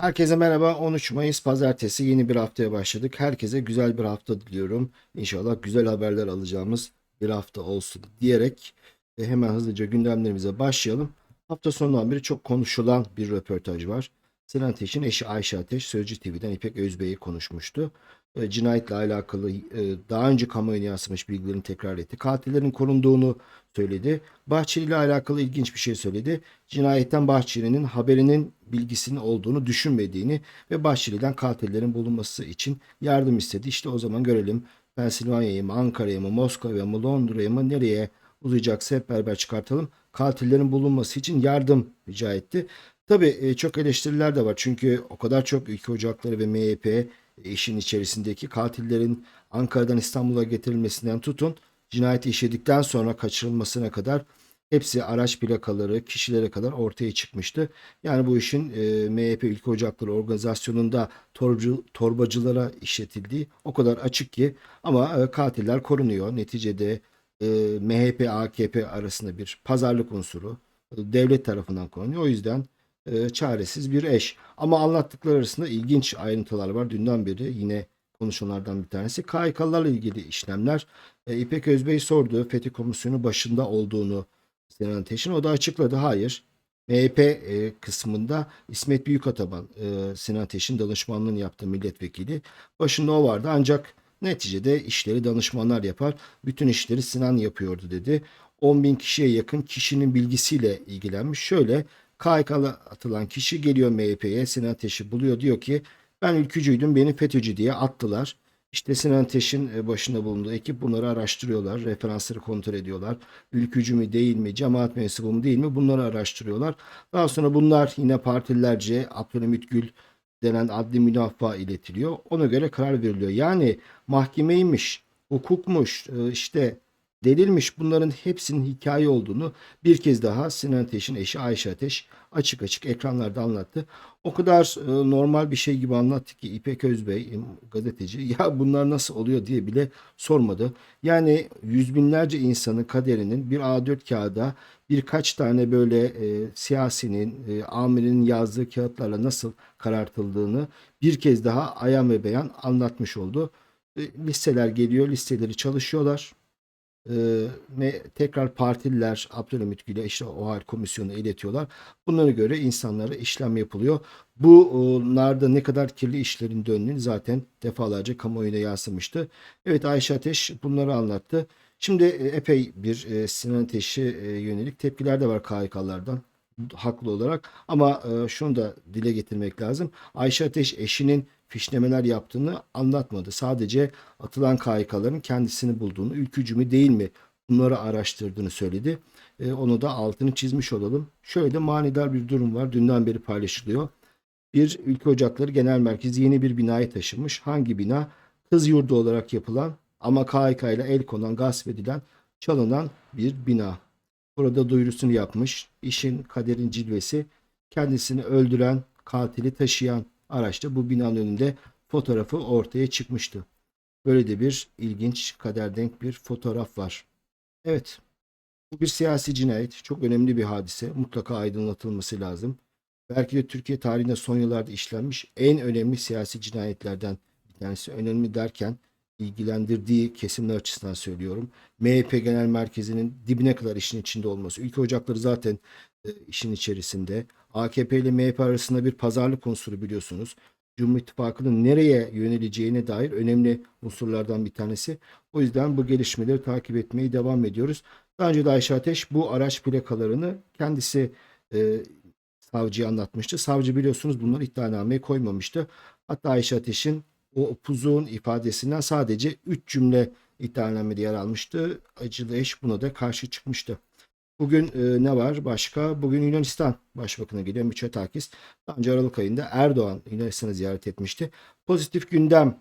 Herkese merhaba. 13 Mayıs Pazartesi yeni bir haftaya başladık. Herkese güzel bir hafta diliyorum. İnşallah güzel haberler alacağımız bir hafta olsun diyerek e, hemen hızlıca gündemlerimize başlayalım. Hafta sonundan beri çok konuşulan bir röportaj var. Sinan Ateş'in eşi Ayşe Ateş Sözcü TV'den İpek Özbey'i konuşmuştu. E, Cinayetle alakalı e, daha önce kamuoyuna yansımış bilgilerini tekrar etti. Katillerin korunduğunu söyledi. Bahçeli ile alakalı ilginç bir şey söyledi. Cinayetten Bahçeli'nin haberinin bilgisinin olduğunu düşünmediğini ve Bahçeli'den katillerin bulunması için yardım istedi. İşte o zaman görelim Pensilvanya'yı mı, Ankara'yı mı, Moskova'ya mı, Londra'ya mı nereye uzayacaksa hep beraber çıkartalım. Katillerin bulunması için yardım rica etti. Tabii e, çok eleştiriler de var. Çünkü o kadar çok ülke ocakları ve MHP işin içerisindeki katillerin Ankara'dan İstanbul'a getirilmesinden tutun cinayeti işledikten sonra kaçırılmasına kadar hepsi araç plakaları kişilere kadar ortaya çıkmıştı. Yani bu işin e, MHP Ülke Ocakları Organizasyonu'nda torcu, torbacılara işletildiği o kadar açık ki ama e, katiller korunuyor. Neticede e, MHP AKP arasında bir pazarlık unsuru e, devlet tarafından korunuyor. O yüzden e, çaresiz bir eş. Ama anlattıkları arasında ilginç ayrıntılar var. Dünden beri yine konuşanlardan bir tanesi. KHK'larla ilgili işlemler. E, İpek Özbey sordu. FETÖ komisyonu başında olduğunu Sinan Ateş'in. O da açıkladı. Hayır. MHP e, kısmında İsmet Büyükataban e, Sinan Ateş'in danışmanlığını yaptığı milletvekili. Başında o vardı ancak neticede işleri danışmanlar yapar. Bütün işleri Sinan yapıyordu dedi. 10 bin kişiye yakın kişinin bilgisiyle ilgilenmiş. Şöyle KHK'la atılan kişi geliyor MHP'ye Sinan Ateş'i buluyor diyor ki ben ülkücüydüm beni FETÖ'cü diye attılar. İşte Sinan Ateş'in e, başında bulunduğu ekip bunları araştırıyorlar. Referansları kontrol ediyorlar. Ülkücü mü değil mi, cemaat mensubu mu değil mi bunları araştırıyorlar. Daha sonra bunlar yine partililerce Abdülhamit Gül denen adli müdafaa iletiliyor. Ona göre karar veriliyor. Yani mahkemeymiş, hukukmuş, e, işte delilmiş bunların hepsinin hikaye olduğunu bir kez daha Sinan Ateş'in eşi Ayşe Ateş açık açık ekranlarda anlattı. O kadar e, normal bir şey gibi anlattı ki İpek Özbey gazeteci ya bunlar nasıl oluyor diye bile sormadı. Yani yüz binlerce insanın kaderinin bir A4 kağıda birkaç tane böyle e, siyasinin, e, amirinin yazdığı kağıtlarla nasıl karartıldığını bir kez daha ayan ve beyan anlatmış oldu. E, listeler geliyor, listeleri çalışıyorlar. Ee, ve tekrar partililer Abdülhamit Gül'e işte o hal komisyonu iletiyorlar. Bunlara göre insanlara işlem yapılıyor. Bunlarda ne kadar kirli işlerin döndüğünü zaten defalarca kamuoyuna yansımıştı. Evet Ayşe Ateş bunları anlattı. Şimdi e, epey bir e, Sinan Ateş'e e, yönelik tepkiler de var KHK'lardan haklı olarak ama şunu da dile getirmek lazım. Ayşe Ateş eşinin fişlemeler yaptığını anlatmadı. Sadece atılan KHK'ların kendisini bulduğunu, ülkücü mü değil mi bunları araştırdığını söyledi. E, onu da altını çizmiş olalım. Şöyle de manidar bir durum var. Dünden beri paylaşılıyor. Bir Ülke Ocakları Genel Merkezi yeni bir binaya taşınmış. Hangi bina? Kız yurdu olarak yapılan ama KHK ile el konan, gasp edilen, çalınan bir bina. Burada duyurusunu yapmış. İşin kaderin cilvesi kendisini öldüren, katili taşıyan araçta bu binanın önünde fotoğrafı ortaya çıkmıştı. Böyle de bir ilginç kader denk bir fotoğraf var. Evet. Bu bir siyasi cinayet. Çok önemli bir hadise. Mutlaka aydınlatılması lazım. Belki de Türkiye tarihinde son yıllarda işlenmiş en önemli siyasi cinayetlerden bir tanesi. Önemli derken ilgilendirdiği kesimler açısından söylüyorum. MHP Genel Merkezi'nin dibine kadar işin içinde olması. Ülke Ocakları zaten e, işin içerisinde. AKP ile MHP arasında bir pazarlık unsuru biliyorsunuz. Cumhur İttifakı'nın nereye yöneleceğine dair önemli unsurlardan bir tanesi. O yüzden bu gelişmeleri takip etmeye devam ediyoruz. Daha önce de Ayşe Ateş bu araç plakalarını kendisi e, savcıya anlatmıştı. Savcı biliyorsunuz bunları iddianameye koymamıştı. Hatta Ayşe Ateş'in o upuzun ifadesinden sadece 3 cümle iddianamede yer almıştı. Acılı eş buna da karşı çıkmıştı. Bugün e, ne var başka? Bugün Yunanistan Başbakanı geliyor Mitsotakis. Daha önce Aralık ayında Erdoğan Yunanistan'ı ziyaret etmişti. Pozitif gündem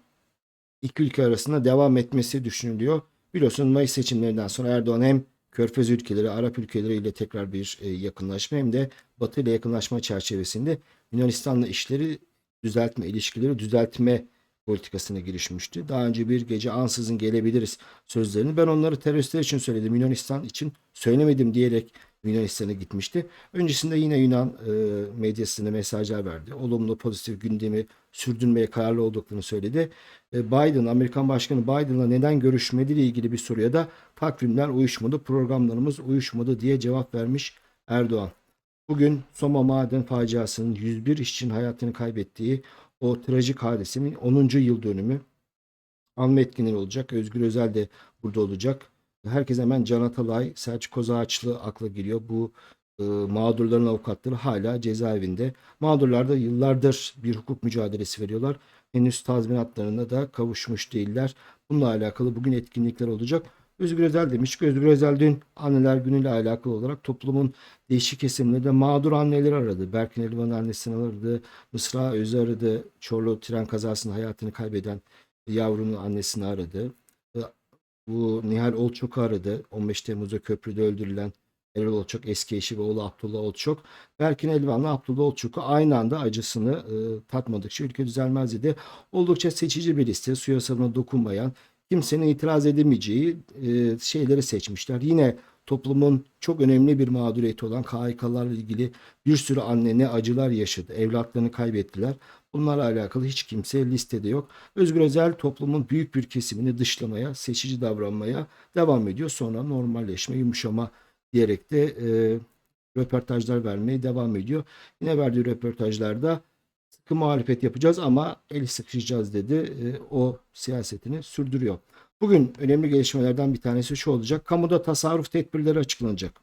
iki ülke arasında devam etmesi düşünülüyor. Biliyorsunuz Mayıs seçimlerinden sonra Erdoğan hem Körfez ülkeleri, Arap ülkeleri ile tekrar bir e, yakınlaşma hem de Batı ile yakınlaşma çerçevesinde Yunanistan'la işleri düzeltme, ilişkileri düzeltme politikasına girişmişti. Daha önce bir gece ansızın gelebiliriz sözlerini ben onları teröristler için söyledim. Yunanistan için söylemedim diyerek Yunanistan'a gitmişti. Öncesinde yine Yunan e, medyasına mesajlar verdi. Olumlu pozitif gündemi sürdürmeye kararlı olduklarını söyledi. E, Biden, Amerikan Başkanı Biden'la neden görüşmediğiyle ilgili bir soruya da takvimler uyuşmadı, programlarımız uyuşmadı diye cevap vermiş Erdoğan. Bugün Soma Maden faciasının 101 işçinin hayatını kaybettiği o trajik hadisenin 10. yıl dönümü anma etkinliği olacak. Özgür Özel de burada olacak. Herkes hemen Can Atalay, Selçuk Kozağaçlı akla geliyor. Bu e, mağdurların avukatları hala cezaevinde. Mağdurlar da yıllardır bir hukuk mücadelesi veriyorlar. Henüz tazminatlarına da kavuşmuş değiller. Bununla alakalı bugün etkinlikler olacak. Özgür Özel demiş ki Özgür Özel dün anneler günüyle alakalı olarak toplumun değişik kesimlerinde mağdur anneleri aradı. Berkin Elvan'ın annesini aradı. Mısra Özü aradı. Çorlu tren kazasında hayatını kaybeden yavrunun annesini aradı. Bu Nihal Olçok'u aradı. 15 Temmuz'da köprüde öldürülen Erol Olçok eski eşi ve oğlu Abdullah Olçok. Berkin Elvan'la Abdullah Olçok'u aynı anda acısını e, tatmadıkça ülke düzelmez dedi. Oldukça seçici bir liste. Su yasamına dokunmayan, kimsenin itiraz edemeyeceği e, şeyleri seçmişler. Yine toplumun çok önemli bir mağduriyeti olan KHK'larla ilgili bir sürü anne ne acılar yaşadı. Evlatlarını kaybettiler. Bunlarla alakalı hiç kimse listede yok. Özgür Özel toplumun büyük bir kesimini dışlamaya, seçici davranmaya devam ediyor. Sonra normalleşme, yumuşama diyerek de e, röportajlar vermeye devam ediyor. Yine verdiği röportajlarda muhalefet yapacağız ama el sıkışacağız dedi. E, o siyasetini sürdürüyor. Bugün önemli gelişmelerden bir tanesi şu olacak. Kamuda tasarruf tedbirleri açıklanacak.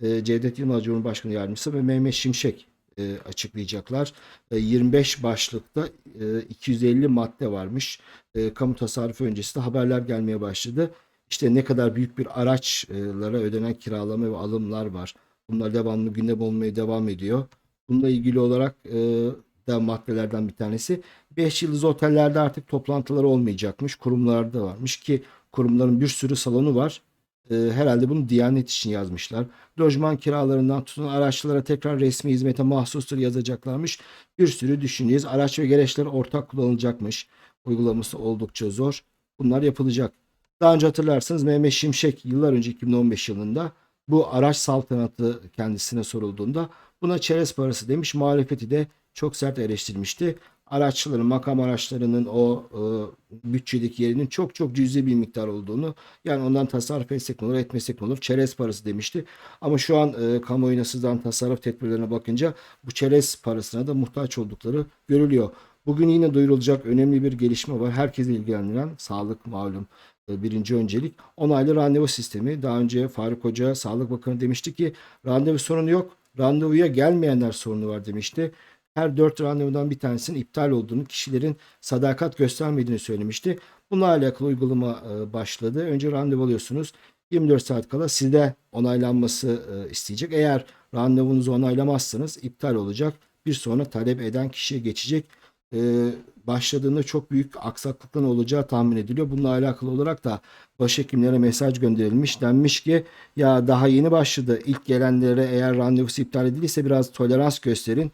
E, Cevdet Yılmaz Cumhurbaşkanı Yardımcısı ve Mehmet Şimşek e, açıklayacaklar. E, 25 başlıkta e, 250 madde varmış. E, kamu tasarrufu öncesinde haberler gelmeye başladı. İşte ne kadar büyük bir araçlara ödenen kiralama ve alımlar var. Bunlar devamlı gündem olmaya devam ediyor. Bununla ilgili olarak e, da maddelerden bir tanesi 5 yıldız otellerde artık toplantılar olmayacakmış. Kurumlarda varmış ki kurumların bir sürü salonu var. E, herhalde bunu Diyanet için yazmışlar. Lojman kiralarından tutun araçlara tekrar resmi hizmete mahsustur yazacaklarmış. Bir sürü düşüneceğiz. Araç ve gereçler ortak kullanılacakmış. Uygulaması oldukça zor. Bunlar yapılacak. Daha önce hatırlarsanız Mehmet Şimşek yıllar önce 2015 yılında bu araç saltanatı kendisine sorulduğunda buna çerez parası demiş. Muhalefeti de çok sert eleştirmişti. Araçların, makam araçlarının o e, bütçedeki yerinin çok çok cüzi bir miktar olduğunu yani ondan tasarruf etsek olur etmesek olur çerez parası demişti. Ama şu an e, kamuoyuna sızan tasarruf tedbirlerine bakınca bu çerez parasına da muhtaç oldukları görülüyor. Bugün yine duyurulacak önemli bir gelişme var. Herkesi ilgilendiren sağlık malum e, birinci öncelik. Onaylı randevu sistemi. Daha önce Faruk Hoca Sağlık Bakanı demişti ki randevu sorunu yok. Randevuya gelmeyenler sorunu var demişti. Her dört randevudan bir tanesinin iptal olduğunu, kişilerin sadakat göstermediğini söylemişti. Bununla alakalı uygulama e, başladı. Önce randevu alıyorsunuz. 24 saat kala sizde onaylanması e, isteyecek. Eğer randevunuzu onaylamazsanız iptal olacak. Bir sonra talep eden kişiye geçecek. E, başladığında çok büyük aksaklıkların olacağı tahmin ediliyor. Bununla alakalı olarak da başhekimlere mesaj gönderilmiş. Denmiş ki ya daha yeni başladı. İlk gelenlere eğer randevusu iptal edilirse biraz tolerans gösterin.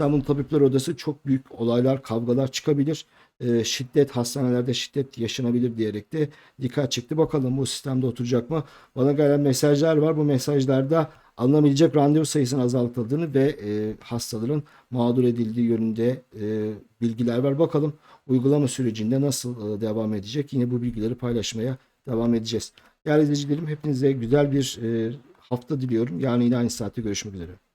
İstanbul Tabipler Odası çok büyük olaylar, kavgalar çıkabilir. Ee, şiddet, hastanelerde şiddet yaşanabilir diyerek de dikkat çekti. Bakalım bu sistemde oturacak mı? Bana gelen mesajlar var. Bu mesajlarda alınabilecek randevu sayısının azaltıldığını ve e, hastaların mağdur edildiği yönünde e, bilgiler var. Bakalım uygulama sürecinde nasıl e, devam edecek? Yine bu bilgileri paylaşmaya devam edeceğiz. Değerli izleyicilerim hepinize güzel bir e, hafta diliyorum. Yarın yine aynı saatte görüşmek üzere.